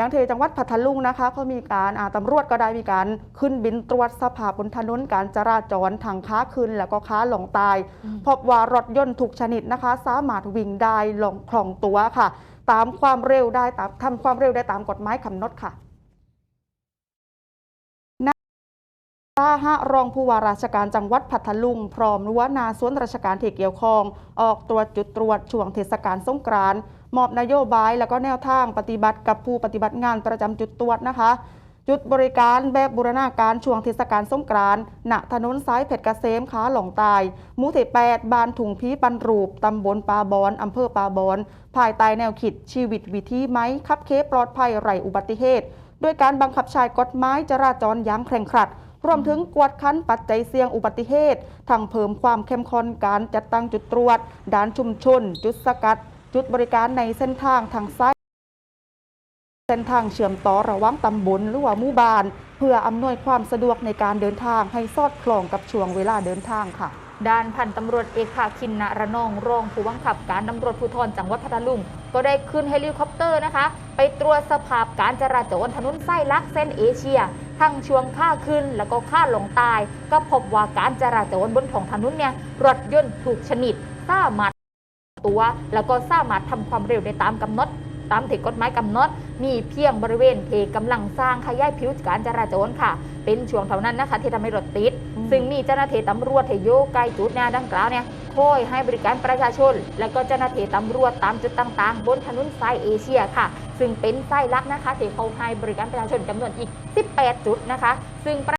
อย่างเทจังหวัดพัทลุงนะคะเขามีการอ่าตำรวจก็ได้มีการขึ้นบินตรวจสภาพบนถนนการจราจรทางค้าขึ้นแล้วก็ค้าหลงตาย พบว่ารถยนต์ทุกชนิดนะคะ สามารถวิ่งได้ลงคล่องตัวค่ะ ตามความเร็วได้ตามทำความเร็วได้ตามกฎหมายกำหนดค่ะ ป้าฮะรองผู้ว่าราชการจังหวัดพัทลุง พร้อมรั้วนาสวนราชการที่เกี่ยวข้อง ออกตรวจจุดตรวจช่วงเทศกาลสงกรานต์มอบนโยบาย แล้วก็แนวทางปฏิบัติกับผู้ปฏิบัติงานประจำจุดตรวจนะคะ จุดบริการแบบบูรณาการช่วงเทศกาลสงกรานต์ณถนนสายเพชรเกษมขาหลงตายมู่ที่8บ้านถุงพีปันรูปตำบลปาบอนอำเภอปาบอนภายใต้แนวคิดชีวิตวิถีไหมคับเคปลอดภัยไร้อุบัติเหตุด้วยการบังคับใช้กฎหมายจราจรอย่างเคร่งครัด รวมถึงกวดคันปัจจัยเสี่ยงอุบัติเหตุทั้งเพิ่มความเข้มข้นการจัดตั้งจุดตรวจ ด่านชุมชน จุดสกัด จุดบริการในเส้นทางทางซ้ายเส้นทางเชื่อมต่อระหว่างตำบลหรือว่าหมู่บ้าน เพื่ออำนวยความสะดวกในการเดินทางให้สอดคล้องกับช่วงเวลาเดินทางค่ะ ด้านพันตำรวจเอกภาคินนารนองรองผู้บังคับการตำรวจภูธรจังหวัดพัทลุง ก็ได้ขึ้นเฮลิคอปเตอร์นะคะ ไปตรวจสภาพการจราจรถนนไส้ลักเส้นเอเชีย ทั้งช่วงค่าขึ้นแล้วก็ค่าลงตายก็พบว่าการจราจรบนท้องถนนเนี่ยรถยนต์ถูกชนิดสามารถตัว แล้วก็สามารถทำความเร็วได้ตามกำหนดตามที่กฎหมายกำหนดมีเพียงบริเวณเทกำลังสร้างขยายผิวการจราจรค่ะ เป็นช่วงเท่านั้นนะคะที่ทำให้รถติดอืมซึ่งมีเจ้าหน้าที่ตำรวจที่อยู่ใกล้จุดแนวดังกล่าวเนี่ย คอยให้บริการประชาชน และก็เจ้าหน้าที่ตำรวจตามจุดต่างๆ บนถนนสายเอเชียค่ะ ซึ่งเป็นไส้ลักนะคะที่เขาให้บริการประชาชนจำนวนอีก 18 จุดนะคะ ซึ่งประ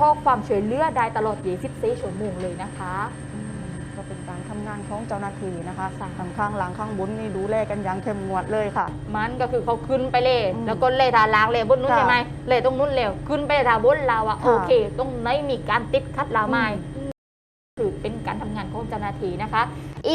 ขอความช่วยเหลือได้ตลอด 24 ชั่วโมงเลยนะคะอืมก็เป็นการทำงานของเจ้าหน้าที่นะคะค่ะทางข้างหลังข้างบนนี่ดูแลกันอย่างเข้มงวดเลยค่ะ มันก็คือเขาขึ้นไปเลยอืมแล้วก็เลยทาลางเลยบนนู้นค่ะใช่ไหมเลยตรงนู้นเลยขึ้นไปทาบนเราอะค่ะโอเค ตรงไหนมีการติดคัดเราไหมอืม คือเป็นการทำงานของเจ้าหน้าที่นะคะ อีก